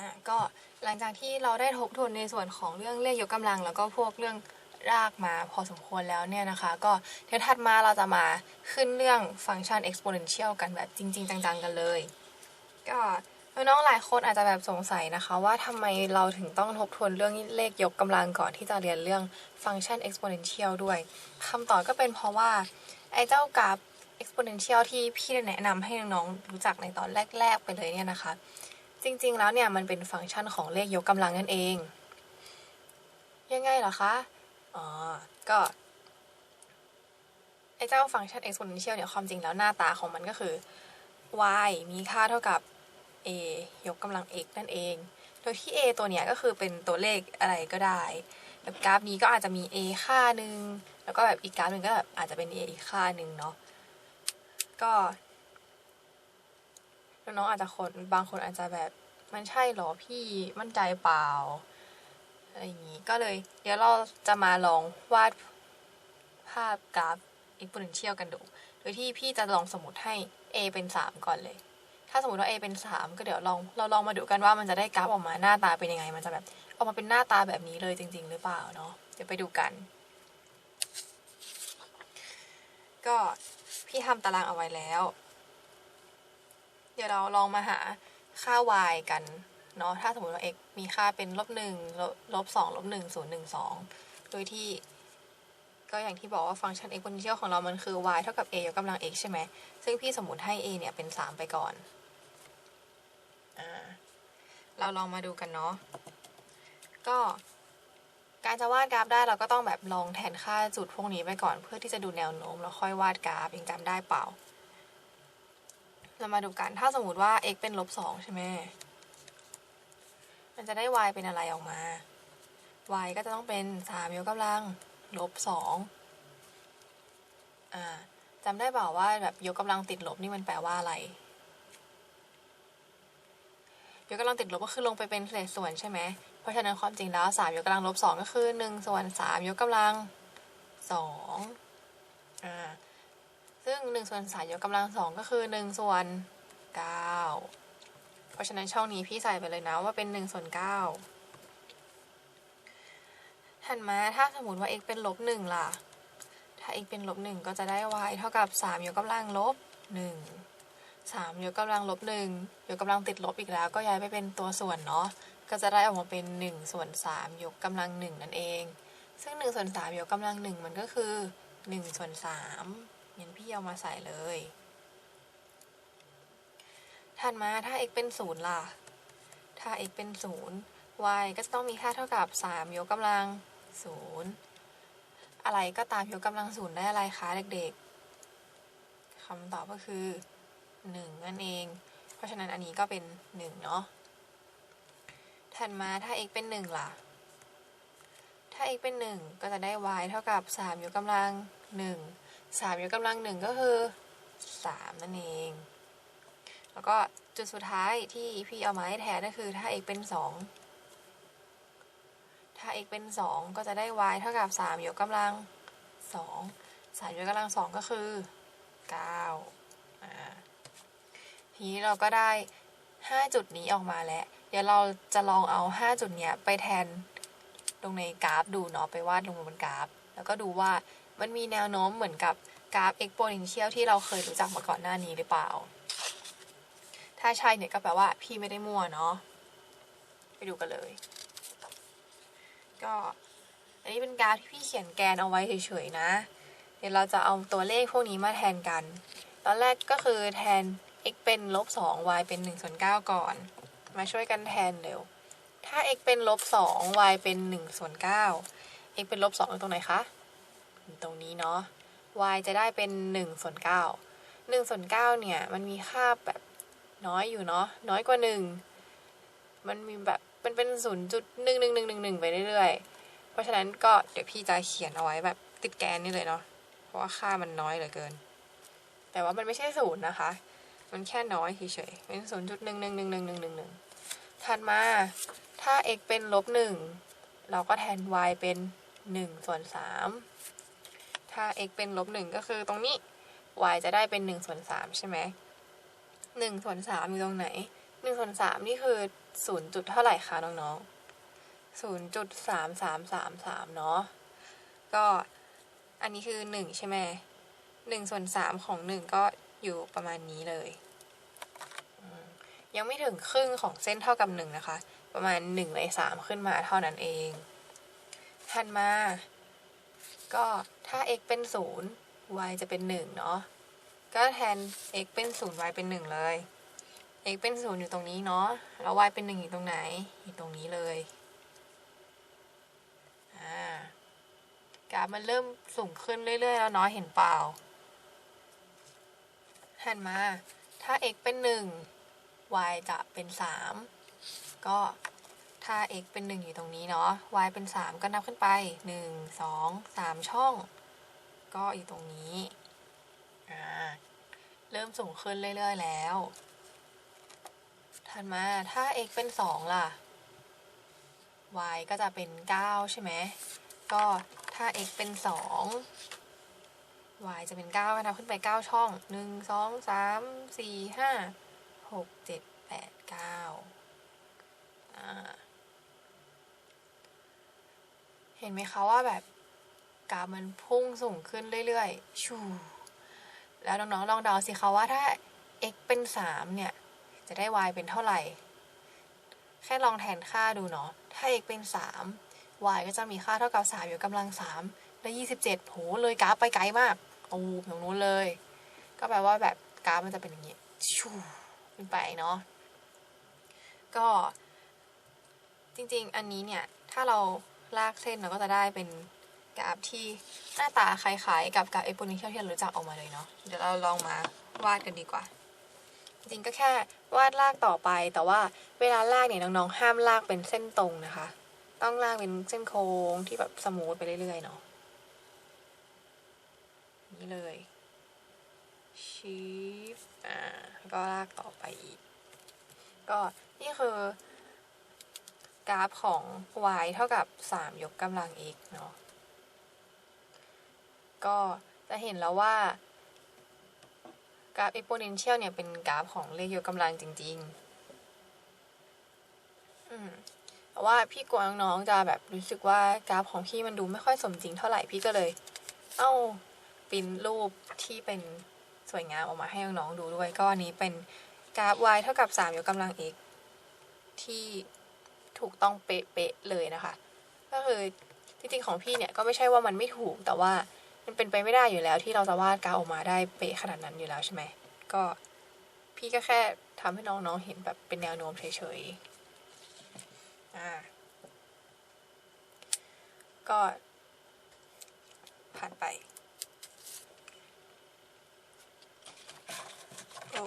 อ่าก็หลังจากที่เราได้ทบทวนในส่วนของเรื่องเลขยกกำลัง แล้วก็พวกเรื่องรากมาพอสมควรแล้วเนี่ยนะคะ ก็เดี๋ยวถัดมาเราจะมาขึ้นเรื่องฟังก์ชัน exponential กันแบบจริง ๆ จังๆ กันเลย ก็น้องๆหลายคนอาจจะแบบสงสัยนะคะ ว่าทำไมเราถึงต้องทบทวนเรื่องเลขยกกำลังก่อนที่จะเรียนเรื่องฟังก์ชัน exponential ด้วยคำตอบก็เป็นเพราะว่า ไอ้เจ้ากราฟ exponential ที่พี่แนะนำให้น้องๆรู้จักในตอนแรก ๆ ไปเลยเนี่ยนะคะ จริงๆ แล้วเนี่ยมันเป็นฟังก์ชันของเลขยกกำลังนั่นเอง ยังไงเหรอคะ อ๋อ ก็ไอ้เจ้าฟังก์ชัน exponential เนี่ยความจริงแล้วหน้าตาของมันก็คือ y มีค่าเท่ากับ a ยกกำลัง x นั่นเอง โดยที่ a ตัวเนี้ยก็คือเป็นตัวเลขอะไรก็ได้แบบกราฟนี้ก็อาจจะมี a ค่าหนึ่งแล้วก็แบบอีกกราฟหนึ่งก็แบบอาจจะเป็น a อีกค่าหนึ่งเนาะ ก็ น้องอาจจะคนบางคนอาจจะแบบมันใช่เหรอพี่มั่นใจเปล่าอะไรอย่างนี้ก็เลย เดี๋ยวเราจะมาลองวาดภาพกราฟ exponential กันดู โดยที่พี่จะลองสมมติให้ a เป็น 3 ก่อนเลย ถ้าสมมติว่า a เป็น 3 ก็เดี๋ยวลองเราลองมาดูกันว่ามันจะได้กราฟออกมาหน้าตาเป็นยังไง มันจะแบบออกมาเป็นหน้าตาแบบนี้เลยจริง ๆ หรือเปล่าเนาะเดี๋ยวไปดูกัน ก็พี่ทำตารางเอาไว้แล้ว ดี๋ยวเราลองมาหาค่า y กันเนาะถ้าสมมติว่า x มีค่าเป็นลบหนึ่งลบสองลบหนึ่งศูนย์หนึ่งสองโดยที่ ก็อย่างที่บอกว่าฟังก์ชัน exponential ของเรามันคือ y เท่ากับ a ยกกำลัง x ใช่ไหมซึ่งพี่สมมติให้ a เนี่ยเป็น 3 ไปก่อนอเราลองมาดูกันเนาะก็การจะวาดกราฟได้เราก็ต้องแบบลองแทนค่าจุดพวกนี้ไปก่อน เพื่อที่จะดูแนวโน้มแล้วค่อยวาดกราฟยังจำได้เปล่า เรามาดูกันถ้าสมมติว่า x เป็นลบสองใช่ไหมมันจะได้ y เป็นอะไรออกมา y ก็จะต้องเป็นสามยกกำลังลบสองอ่าจำได้เปล่าว่าแบบยกกำลังติดลบนี่มันแปลว่าอะไร ยกกำลังติดลบก็คือลงไปเป็นเศษส่วนใช่ไหม เพราะฉะนั้นความจริงแล้วสามยกกำลังลบสองก็คือหนึ่งส่วนสามยกกำลังสองอ่า ซึ่งหนึ่งส่วนสามยกกำลังสองก็คือหนึ่งส่วนเก้าเพราะฉะนั้นช่องนี้พี่ใส่ไปเลยนะว่าเป็นหนึ่งส่วนเก้าถัดมาถ้าสมมติว่า x เป็นลบหนึ่งล่ะ ถ้า x เป็นลบหนึ่งก็จะได้ y เท่ากับสามยกกำลังลบหนึ่งสามยกกำลังลบหนึ่งยกกำลังติดลบอีกแล้ว ก็ย้ายไปเป็นตัวส่วนเนาะก็จะได้ออกมาเป็นหนึ่งส่วนสามยกกำลังหนึ่งนั่นเอง ซึ่งหนึ่งส่วนสามยกกำลังหนึ่งมันก็คือหนึ่งส่วนสาม งั้นพี่เอามาใส่เลย ถัดมาถ้า x เป็นศูนย์ล่ะ ถ้า x เป็นศูนย์ y ก็จะต้องมีค่าเท่ากับสามยกกำลังศูนย์อะไรก็ตามยกกำลังศูนย์ได้อะไรคะเด็กๆคำตอบก็คือหนึ่งนั่นเอง เพราะฉะนั้นอันนี้ก็เป็นหนึ่งเนาะถัดมาถ้า x เป็นหนึ่งล่ะ ถ้า x เป็นหนึ่งก็จะได้ y เท่ากับสามยกกำลังหนึ่ง สามยกกำลังหนึ่งก็คือสามนั่นเอง แล้วก็จุดสุดท้ายที่พี่เอามาให้แทนก็คือถ้า x เป็นสองถ้า x เป็นสองก็จะได้ y เท่ากับสามยกกำลังสองสามยกกำลังสองก็คือเก้าอ่าทีนี้เราก็ได้ห้าจุดนี้ออกมาแล้ว เดี๋ยวเราจะลองเอาห้าจุดเนี้ยไปแทนลงในกราฟดูเนาะไปวาดลงบนกราฟ แล้วก็ดูว่า มันมีแนวโน้มเหมือนกับกราฟ exponential ที่เราเคยรู้จักมาก่อนหน้านี้หรือเปล่า ถ้าใช่เนี่ยก็แปลว่าพี่ไม่ได้มั่วเนาะ ไปดูกันเลย ก็ อันนี้เป็นกราฟที่พี่เขียนแกนเอาไว้เฉยๆนะ เดี๋ยวเราจะเอาตัวเลขพวกนี้มาแทนกัน ตอนแรกก็คือแทน x เป็นลบ2 y เป็น1ส่วน9ก่อน มาช่วยกันแทนเร็ว ถ้า x เป็นลบ2 y เป็น1ส่วน9 x เป็นลบ2อยู่ตรงไหนคะ ตรงนี้เนาะ y จะได้เป็น1ส่วน9 1ส่วน9เนี่ย มันมีค่าแบบน้อยอยู่เนาะน้อยกว่า 1 มันมีแบบมันเป็น 0 1 1 1 1 1 ไปเรื่อยๆ เพราะฉะนั้นก็เดี๋ยวพี่จะเขียนเอาไว้แบบติดแกนนี่เลยเนาะเพราะว่าค่ามันน้อยเหลือเกิน แต่ว่ามันไม่ใช่ศูนย์นะคะ มันแค่น้อยเฉยๆเป็นศูนย์จุดหนึ่งหนึ่งหนึ่งหนึ่งหนึ่งหนึ่งถัดมาถ้า x เป็นลบหนึ่งเราก็แทน y เป็นหนึ่งส่วนสาม ถ้า x เป็นลบหนึ่งก็คือตรงนี้ y จะได้เป็นหนึ่งส่วนสามใช่ไหมหนึ่งส่วนสามอยู่ตรงไหนหนึ่งส่วนสามนี่คือศูนย์จุดเท่าไหร่คะน้องๆศูนย์จุดสามสามสามสามเนาะก็อันนี้คือหนึ่งใช่ไหมหนึ่งส่วนสามของหนึ่งก็อยู่ประมาณนี้เลย ยังไม่ถึงครึ่งของเส้นเท่ากับหนึ่งนะคะ ประมาณหนึ่งในสามขึ้นมาเท่านั้นเองถัดมา ก็ถ้า x เป็นศูนย์ y จะเป็นหนึ่งเนาะ ก็แทน x เป็นศูนย์ y เป็นหนึ่งเลย x เป็นศูนย์อยู่ตรงนี้เนาะ แล้ว y เป็นหนึ่งอยู่ตรงไหน อยู่ตรงนี้เลย อ่ากราฟมันเริ่มสูงขึ้นเรื่อย ๆ แล้วเนาะ เห็นเปล่า หันมา ถ้า x เป็นหนึ่ง y จะเป็นสามก็ ถ้า x เป็นหนึ่งอยู่ตรงนี้เนาะ y เป็นสามก็นับขึ้นไปหนึ่งสองสามช่อง ก็อยู่ตรงนี้เริ่มสูงขึ้นเรื่อยๆแล้วถัดมาถ้า x เป็นสองล่ะ y ก็จะเป็นเก้าใช่ไหม ก็ถ้า x เป็นสอง y จะเป็นเก้าก็นับขึ้นไปเก้าช่องหนึ่งสองสามสี่ห้าหกเจ็ดแปดเก้าอ่า เห็นไหมคะว่าแบบกราฟมันพุ่งสูงขึ้นเรื่อยๆ ชู แล้วน้องๆลองเดาสิคะว่าถ้า x เป็นสามเนี่ย จะได้ y เป็นเท่าไหร่ แค่ลองแทนค่าดูเนาะ ถ้า x เป็นสาม y ก็จะมีค่าเท่ากับสามยกกำลังสามได้ยี่สิบเจ็ดโหเลยกราฟไปไกลมากโอ้ตรงนู้นเลย ก็แปลว่าแบบกราฟมันจะเป็นอย่างนี้ ชูขึ้นไปเนาะ ก็จริงๆ อันนี้เนี่ย ถ้าเรา ลากเส้นเราก็จะได้เป็นกราฟที่หน้าตาคล้ายๆกับกราฟเอ็กโพเนนเชียลที่เรารู้จักออกมาเลยเนาะเดี๋ยวเราลองมาวาดกันดีกว่า จริงก็แค่วาดลากต่อไป แต่ว่าเวลาลากเนี่ยน้องๆห้ามลากเป็นเส้นตรงนะคะ ต้องลากเป็นเส้นโค้งที่แบบสมูทไปเรื่อยๆเนาะนี่เลยชีฟอ่าก็ลากต่อไปอีก ก็นี่คือ กราฟของ y เท่ากับ 3 ยกกำลัง x เนาะ ก็จะเห็นแล้วว่ากราฟ exponential เนี่ยเป็นกราฟของเลขยกกำลังจริงๆ อืมแต่ว่าพี่กลัวน้องๆจะแบบรู้สึกว่ากราฟของพี่มันดูไม่ค่อยสมจริงเท่าไหร่พี่ก็เลย เอ้าปิ้นรูปที่เป็นสวยงามออกมาให้น้องๆดูด้วย ก็อันนี้เป็นกราฟ y เท่ากับ 3 ยกกำลัง x ที่ ถูกต้องเป๊ะๆเลยนะคะ ก็คือจริงๆของพี่เนี่ยก็ไม่ใช่ว่ามันไม่ถูกแต่ว่ามันเป็นไปไม่ได้อยู่แล้ว ที่เราจะวาดกาฟออกมาได้เป๊ะขนาดนั้นอยู่แล้วใช่ไหมก็พี่ก็แค่ทำให้น้องๆเห็นแบบเป็นแนวโน้มเฉยๆอ่าก็ผ่านไป โอ้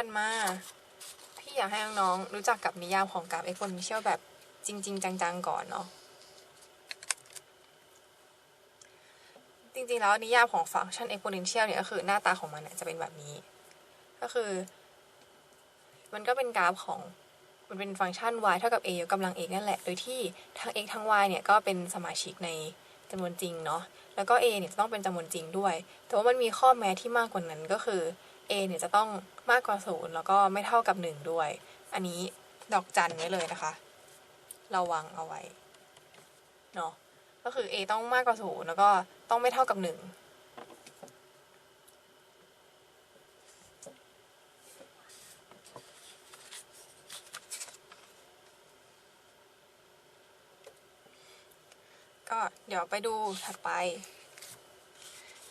ถัดมา พี่อยากให้น้องๆรู้จักกับนิยามของกราฟ exponential แบบจริง ๆ จัง ๆ ก่อนเนาะจริง ๆ แล้วนิยามของฟังก์ชัน exponential เนี่ยก็คือหน้าตาของมันเนี่ยจะเป็นแบบนี้ ก็คือ มันก็เป็นกราฟของมันเป็นฟังก์ชัน y เท่ากับ a ยกกำลัง x นั่นแหละ โดยที่ทั้ง x ทั้ง y เนี่ยก็เป็นสมาชิกในจำนวนจริงเนาะ แล้วก็ a เนี่ยจะต้องเป็นจำนวนจริงด้วย แต่ว่ามันมีข้อแม้ที่มากกว่านั้นก็คือ a เนี่ยจะต้องมากกว่าศูนย์แล้วก็ไม่เท่ากับหนึ่งด้วย อันนี้ดอกจันไว้เลยนะคะ ระวังเอาไว้เนาะก็คือ a ต้องมากกว่าศูนย์แล้วก็ต้องไม่เท่ากับหนึ่งก็เดี๋ยวไปดูถัดไป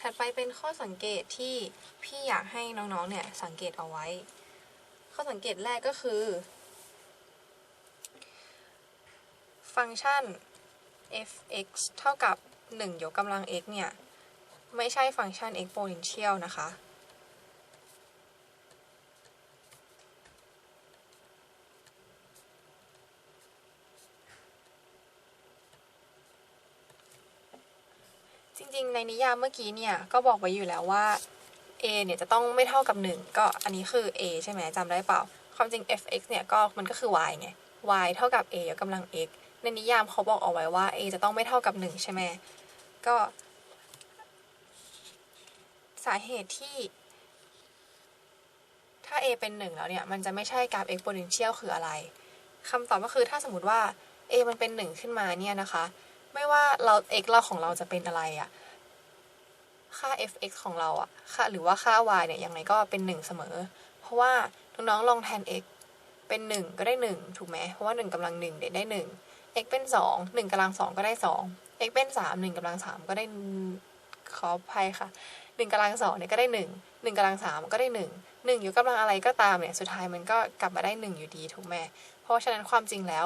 ถัดไปเป็นข้อสังเกตที่พี่อยากให้น้องๆเนี่ยสังเกตเอาไว้ ข้อสังเกตแรกก็คือ ฟังก์ชัน f(x) เท่ากับ 1 ยกกำลัง x เนี่ย ไม่ใช่ฟังก์ชัน exponential นะคะ ริงๆในนิยามเมื่อกี้เนี่ยก็บอกไว้อยู่แล้วว่า a เนี่ยจะต้องไม่เท่ากับ 1 ก็อันนี้คือ a ใช่ไหมจำได้เปล่า ความจริง f(x) เนี่ยก็มันก็คือ y ไง y เท่ากับ a ยกกำลัง x ในนิยามเขาบอกเอาไว้ว่า a จะต้องไม่เท่ากับ 1 ใช่ไหมก็ สาเหตุที่ ถ้า a เป็นหนึ่งแล้วเนี่ย มันจะไม่ใช่กราฟ exponential คืออะไรคำตอบก็คือถ้าสมมติว่า a มันเป็นหนึ่งขึ้นมาเนี่ยนะคะ ไม่ว่าเรา x เราของเราจะเป็นอะไรอะ ค่า f(x) ของเราอะค่าหรือว่าค่า y เนี่ยยังไงก็เป็นหนึ่งเสมอ เพราะว่าน้องๆลองแทน x เป็นหนึ่งก็ได้หนึ่งถูกไหมเพราะว่าหนึ่งกำลังหนึ่งเด็ดได้หนึ่ง x เป็นสองหนึ่งกำลังสองก็ได้สอง x เป็นสามหนึ่งกำลังสามก็ได้ขออภัยค่ะหนึ่งกำลังสองเนี่ยก็ได้หนึ่งหนึ่งกำลังสามก็ได้หนึ่งหนึ่งอยู่กำลังอะไรก็ตามเนี่ยสุดท้ายมันก็กลับมาได้หนึ่งอยู่ดีถูกไหมเพราะฉะนั้นความจริงแล้ว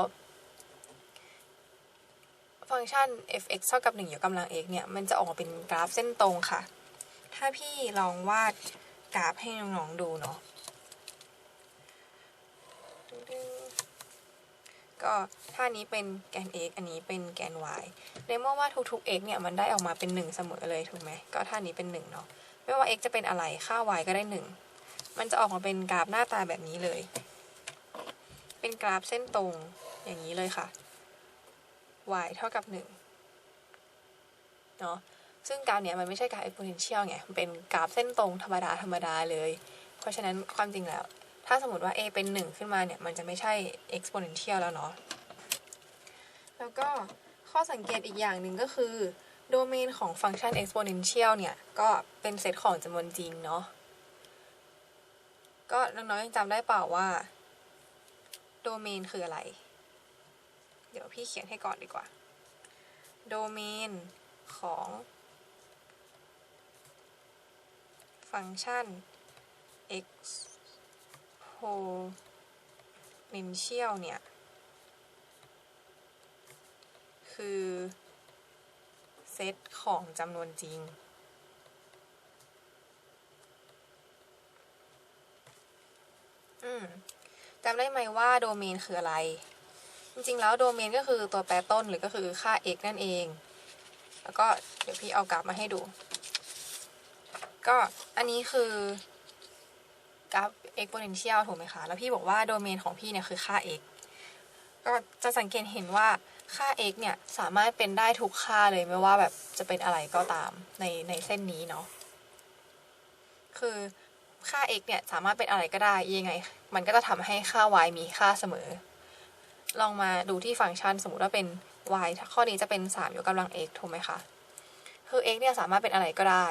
ฟังก์ชัน f(x) เท่ากับ 1 ยกกำลัง x เนี่ย มันจะออกมาเป็นกราฟเส้นตรงค่ะ ถ้าพี่ลองวาดกราฟให้น้องๆดูเนาะก็ท่านี้เป็นแกน x อันนี้เป็นแกน y ในเมื่อว่าทุกๆ x เนี่ย มันได้ออกมาเป็น 1 เสมอเลยถูกไหม ก็ท่านี้เป็น 1 เนาะ ไม่ว่า x จะเป็นอะไร ค่า y ก็ได้ 1 มันจะออกมาเป็นกราฟหน้าตาแบบนี้เลย เป็นกราฟเส้นตรงอย่างนี้เลยค่ะ y เท่ากับ1เนาะซึ่งกราฟเนี้ยมันไม่ใช่กราฟ exponential ไง มันเป็นกราฟเส้นตรงธรรมดาธรรมดาเลย เพราะฉะนั้นความจริงแล้ว ถ้าสมมติว่า a เป็น 1 ขึ้นมาเนี่ย มันจะไม่ใช่ exponential แล้วเนาะ แล้วก็ข้อสังเกตอีกอย่างหนึ่งก็คือ โดเมนของฟังก์ชัน exponential เนี่ย ก็เป็นเซตของจำนวนจริงเนาะ ก็น้องๆยังจำได้เปล่าว่า โดเมนคืออะไร เดี๋ยวพี่เขียนให้ก่อนดีกว่า โดเมนของ ฟังก์ชัน exponential เนี่ย คือเซตของจำนวนจริง อืมจำได้ไหมว่าโดเมนคืออะไร จริง ๆ แล้วโดเมนก็คือตัวแปรต้นหรือก็คือค่า x นั่นเอง แล้วก็เดี๋ยวพี่เอากราฟมาให้ดู ก็อันนี้คือกราฟ exponential ถูกไหมคะ แล้วพี่บอกว่าโดเมนของพี่เนี่ยคือค่า x ก็จะสังเกตเห็นว่าค่า x เนี่ยสามารถเป็นได้ทุกค่าเลยไม่ว่าแบบจะเป็นอะไรก็ตามในในเส้นนี้เนาะ คือค่า x เนี่ยสามารถเป็นอะไรก็ได้ยังไง มันก็จะทำให้ค่า y มีค่าเสมอ ลองมาดูที่ฟังก์ชันสมมติว่าเป็น y ข้อนี้จะเป็น 3 ยกกำลัง x ถูกไหมคะ คือ x เนี่ยสามารถเป็นอะไรก็ได้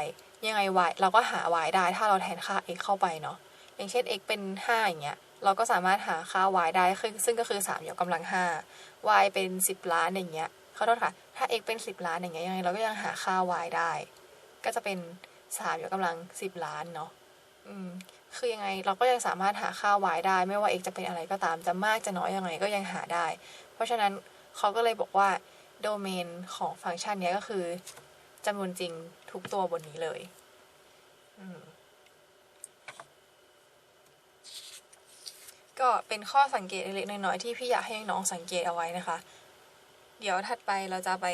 ยังไง y เราก็หา y ได้ถ้าเราแทนค่า x เข้าไปเนาะ อย่างเช่น x เป็น 5 อย่างเงี้ย เราก็สามารถหาค่า y ได้คือซึ่งก็คือ 3 ยกกำลัง 5 y เป็น 10 ล้านอย่างเงี้ยเขาโทษค่ะ ถ้า x เป็น 10 ล้านอย่างเงี้ยยังไงเราก็ยังหาค่า y ได้ ก็จะเป็น 3 ยกกำลัง 10 ล้านเนาะอืม คือยังไงเราก็ยังสามารถหาค่า y ได้ ไม่ว่า x จะเป็นอะไรก็ตามจะมากจะน้อยยังไงก็ยังหาได้ เพราะฉะนั้นเขาก็เลยบอกว่าโดเมนของฟังก์ชันนี้ก็คือจำนวนจริงทุกตัวบนนี้เลยก็เป็นข้อสังเกตเล็กๆน้อยๆที่พี่อยากให้น้องสังเกตเอาไว้นะคะ เดี๋ยวถัดไปเราจะไป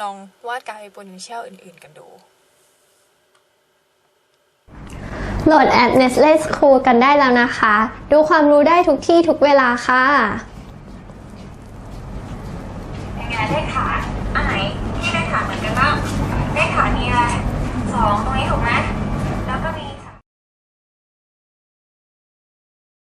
ลองวาดกราฟ exponential อื่นๆกันดู โหลดแอป Nestle School กันได้แล้วนะคะ ดูความรู้ได้ทุกที่ทุกเวลาค่ะ